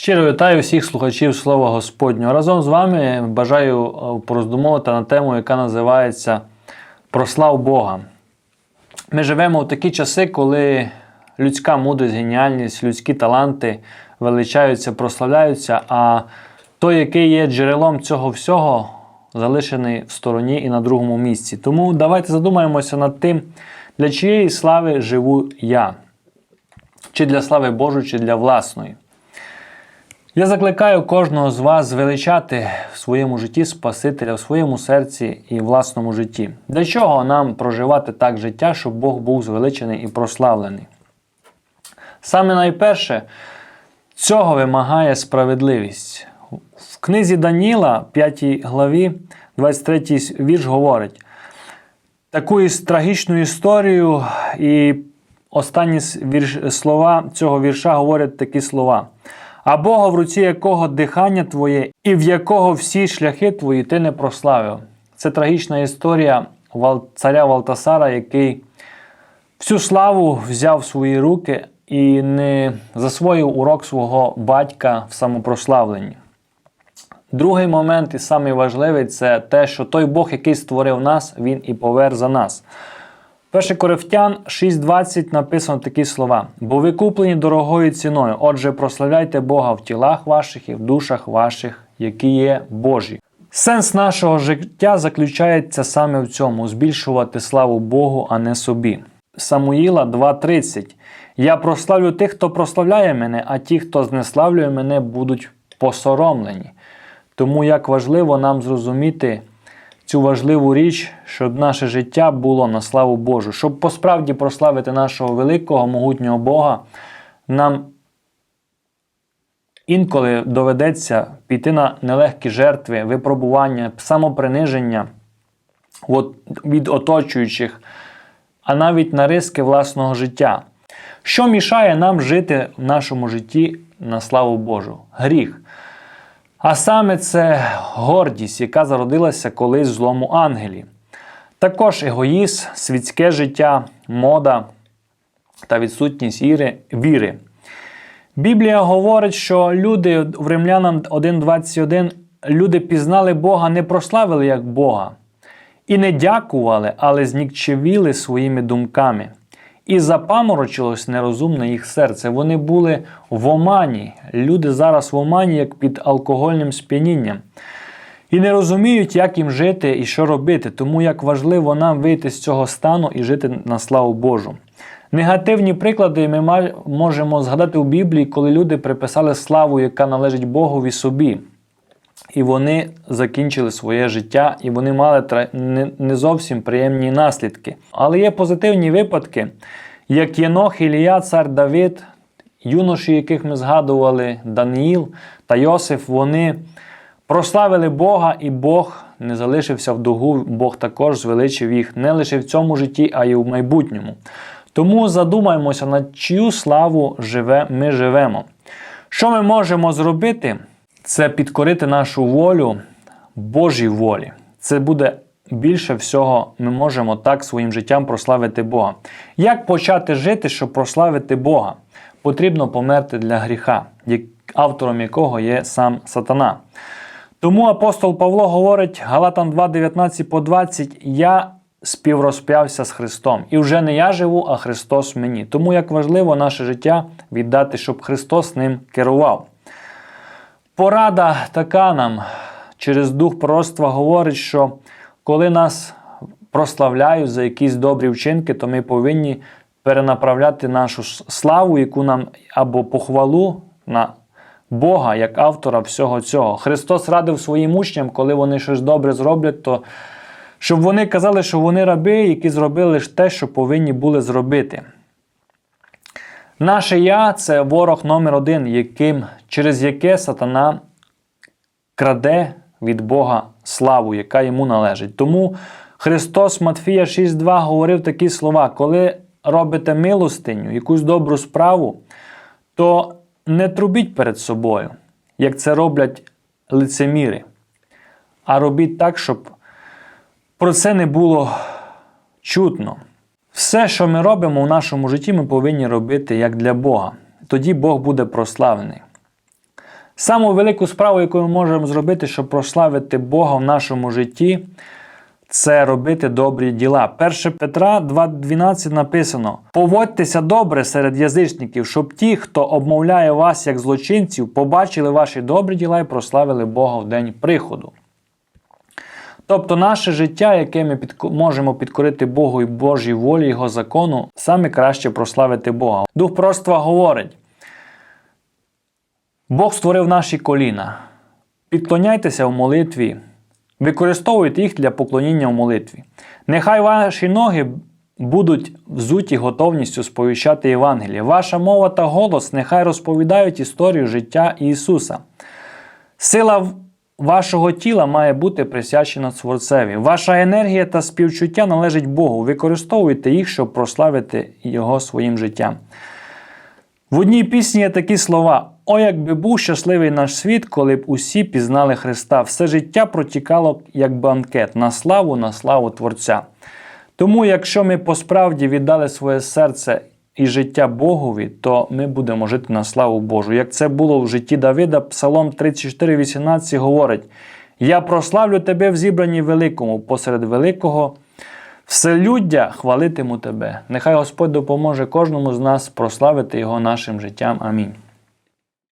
Щиро вітаю всіх слухачів Слова Господнього. Разом з вами бажаю е, пороздумовувати на тему, яка називається Прослав Бога. Ми живемо в такі часи, коли людська мудрість, геніальність, людські таланти величаються, прославляються, а той, який є джерелом цього всього, залишений в стороні і на другому місці. Тому давайте задумаємося над тим, для чиєї слави живу я, чи для слави Божої, чи для власної. Я закликаю кожного з вас звеличати в своєму житті Спасителя, в своєму серці і власному житті. Для чого нам проживати так життя, щоб Бог був звеличений і прославлений? Саме найперше, цього вимагає справедливість. В книзі Даніла, 5 главі, 23 вірш говорить: таку трагічну історію, і останні слова цього вірша говорять такі слова. А Бога, в руці якого дихання твоє, і в якого всі шляхи твої ти не прославив. Це трагічна історія царя Валтасара, який всю славу взяв в свої руки і не засвоїв урок свого батька в самопрославленні. Другий момент, і самий важливий, це те, що той Бог, який створив нас, він і повер за нас. 1 Коринфян 6.20 написано такі слова: бо ви куплені дорогою ціною. Отже, прославляйте Бога в тілах ваших і в душах ваших, які є Божі. Сенс нашого життя заключається саме в цьому: збільшувати славу Богу, а не собі. Самуїла 2.30. Я прославлю тих, хто прославляє мене, а ті, хто знеславлює мене, будуть посоромлені. Тому як важливо нам зрозуміти цю важливу річ, щоб наше життя було на славу Божу. Щоб посправді прославити нашого великого, могутнього Бога, нам інколи доведеться піти на нелегкі жертви, випробування, самоприниження від оточуючих, а навіть на риски власного життя. Що мішає нам жити в нашому житті на славу Божу? Гріх. А саме це гордість, яка зародилася колись в злому ангелі. Також егоїзм, світське життя, мода та відсутність іри, віри. Біблія говорить, що люди в Римлянам 1.21 люди пізнали Бога, не прославили як Бога, і не дякували, але знікчевіли своїми думками. І запаморочилось нерозумне їх серце. Вони були в омані. Люди зараз в омані, як під алкогольним сп'янінням. І не розуміють, як їм жити і що робити. Тому як важливо нам вийти з цього стану і жити на славу Божу. Негативні приклади ми можемо згадати у Біблії, коли люди приписали славу, яка належить Богові собі. І вони закінчили своє життя, і вони мали не- зовсім приємні наслідки. Але є позитивні випадки, як Єнох, Ілія, цар Давид, юноші, яких ми згадували, Даниїл та Йосиф, вони прославили Бога, і Бог не залишився в дугу, Бог також звеличив їх не лише в цьому житті, а й у майбутньому. Тому задумаємося, на чию славу живе, ми живемо. Що ми можемо зробити? Це підкорити нашу волю Божій волі. Це буде більше всього, ми можемо так своїм життям прославити Бога. Як почати жити, щоб прославити Бога? Потрібно померти для гріха, автором якого є сам сатана. Тому апостол Павло говорить Галатам 2, 19 по 20, я співрозп'явся з Христом. І вже не я живу, а Христос мені. Тому як важливо наше життя віддати, щоб Христос ним керував. Порада така нам через дух пророцтва говорить, що коли нас прославляють за якісь добрі вчинки, то ми повинні перенаправляти нашу славу, яку нам або похвалу на Бога як автора всього цього. Христос радив своїм учням, коли вони щось добре зроблять, то щоб вони казали, що вони раби, які зробили лише те, що повинні були зробити. Наше я це ворог номер один, яким, через яке сатана краде від Бога славу, яка йому належить. Тому Христос Матфія 6.2 говорив такі слова: коли робите милостиню, якусь добру справу, то не трубіть перед собою, як це роблять лицеміри, а робіть так, щоб про це не було чутно. Все, що ми робимо в нашому житті, ми повинні робити як для Бога. Тоді Бог буде прославлений. Саму велику справу, яку ми можемо зробити, щоб прославити Бога в нашому житті, це робити добрі діла. 1 Петра 2.12 написано: Поводьтеся добре серед язичників, щоб ті, хто обмовляє вас як злочинців, побачили ваші добрі діла і прославили Бога в день приходу. Тобто наше життя, яке ми підко- можемо підкорити Богу і Божій волі Його закону, саме краще прославити Бога. Дух пророцтва говорить: Бог створив наші коліна. Підклоняйтеся в молитві, використовуйте їх для поклоніння в молитві. Нехай ваші ноги будуть взуті готовністю сповіщати Євангеліє. Ваша мова та голос нехай розповідають історію життя Ісуса. Сила вашого тіла має бути присвячена Творцеві. Ваша енергія та співчуття належить Богу. Використовуйте їх, щоб прославити Його своїм життям. В одній пісні є такі слова: О, якби був щасливий наш світ, коли б усі пізнали Христа. Все життя протікало як банкет на славу, на славу Творця. Тому, якщо ми посправді віддали своє серце і життя Богові, то ми будемо жити на славу Божу. Як це було в житті Давида, Псалом 34,18 говорить: Я прославлю тебе в зібранні великому, посеред великого вселюддя хвалитиму тебе. Нехай Господь допоможе кожному з нас прославити його нашим життям. Амінь.